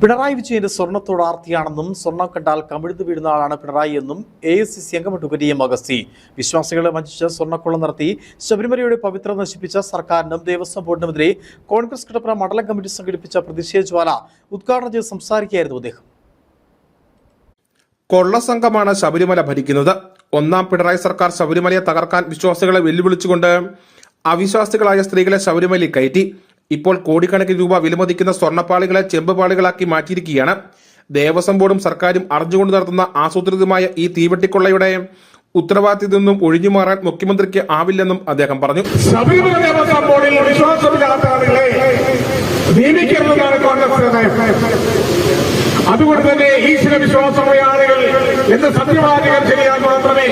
പിണറായി വിജയന്റെ സ്വർണത്തോട് ആർത്തിയാണെന്നും സ്വർണം കണ്ടാൽ കമിഴ്ന്നു വീഴുന്ന ആളാണ് പിണറായി എന്നും എ എസ് സി സി അംഗം അഗസ്തി. വിശ്വാസികളെ വഞ്ചിച്ച് സ്വർണക്കൊള്ള നടത്തി ശബരിമലയുടെ പവിത്രത നശിപ്പിച്ച സർക്കാരിനും ദേവസ്വം ബോർഡിനുമെതിരെ കോൺഗ്രസ് കിടപ്പുറ മണ്ഡലം കമ്മിറ്റി സംഘടിപ്പിച്ച പ്രതിഷേധ ജ്വാല ഉദ്ഘാടനം ചെയ്ത് സംസാരിക്കുകയായിരുന്നു അദ്ദേഹം. കൊള്ളസംഘമാണ് ശബരിമല ഭരിക്കുന്നത്. ഒന്നാം പിണറായി സർക്കാർ ശബരിമലയെ തകർക്കാൻ വിശ്വാസികളെ വെല്ലുവിളിച്ചുകൊണ്ട് അവിശ്വാസികളായ സ്ത്രീകളെ ശബരിമലയിൽ കയറ്റി. ഇപ്പോൾ കോടിക്കണക്കിന് രൂപ വിലമതിക്കുന്ന സ്വർണപ്പാളികളെ ചെമ്പുപാളികളാക്കി മാറ്റിയിരിക്കുകയാണ്. ദേവസ്വം ബോർഡും സർക്കാരും അറിഞ്ഞുകൊണ്ട് നടത്തുന്ന ആസൂത്രിതമായ ഈ തീവെട്ടിക്കൊള്ളയുടെ ഉത്തരവാദിത്തത്തിൽ നിന്നും ഒഴിഞ്ഞു മാറാൻ മുഖ്യമന്ത്രിക്ക് ആവില്ലെന്നും അദ്ദേഹം പറഞ്ഞു. അതുകൊണ്ട് തന്നെ ഈശ്വര വിശ്വാസമുള്ള ആളുകൾ എന്ന് സത്യവാദികൾ ചെയ്യാൻ മാത്രമേ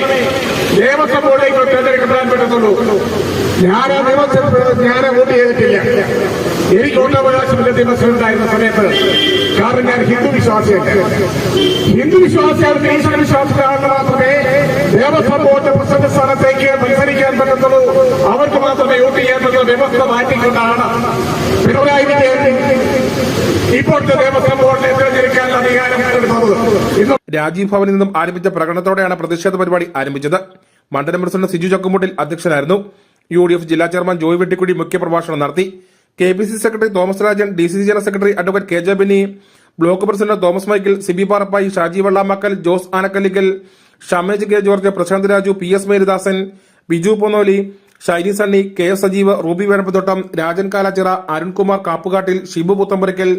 ദേവസ്വം ബോർഡിലേക്ക് തെരഞ്ഞെടുക്കപ്പെടാൻ പറ്റത്തുള്ളൂ. ഞാൻ ആ നിയമത്തിൽ ഞാൻ വോട്ട് ചെയ്തിട്ടില്ല. എനിക്ക് വോട്ടവകാശമില്ല ദിവസം ഉണ്ടായിരുന്ന സമയത്ത്. കാരണം ഞാൻ ഹിന്ദു വിശ്വാസിയാണ്. ഹിന്ദു വിശ്വാസിയാണ് ഈശ്വര വിശ്വാസികളാണെന്ന് മാത്രമേ ദേവസ്വം ബോർഡ് പ്രസിഡന്റ് സ്ഥാനത്തേക്ക് മത്സരിക്കാൻ പറ്റത്തുള്ളൂ. അവർക്ക് മാത്രമേ വോട്ട് ചെയ്യാൻ പറ്റുന്ന വ്യവസ്ഥ മാറ്റിക്കൊണ്ടാണ് പിണറായി വിജയൻ ഇപ്പോഴത്തെ ദേവസ്വം ബോർഡിനെ തിരഞ്ഞെടുക്കാനുള്ള അധികാരം ഇന്ന് രാജീവ് ഭവനിൽ നിന്നും ആരംഭിച്ച പ്രകടനത്തോടെയാണ് പ്രതിഷേധ പരിപാടി ആരംഭിച്ചത്. മണ്ഡലം പ്രസിഡന്റ് സിജു ചക്കുമുട്ടിൽ അധ്യക്ഷനായിരുന്നു. യു ഡി എഫ് ജില്ലാ ചെയർമാൻ ജോയ് വെട്ടിക്കുടി മുഖ്യപ്രഭാഷണം നടത്തി. K P C secretary Thomas Rajan D C C general secretary advocate K J Bini block president Thomas Michael Siby Parappayi Shaji Vellamakkal Jose Anakkallikkal Shamej K George Prasanth Raju P S Maridasan Biju Ponnoli Shiny Sunny K S Sajeev Ruby Venappathottam Rajan Kalachira Arunkumar Kappukattil Shibu Puthampurackal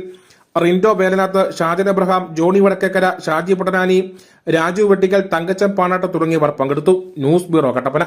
Rindo Velanath Shajan Abraham Johny Vadakkekara Shaji Pattanani Raju Vettikkal Thankachan Panatt തുടങ്ങിയവർ പങ്കെടുത്തു. News bureau Kattappana.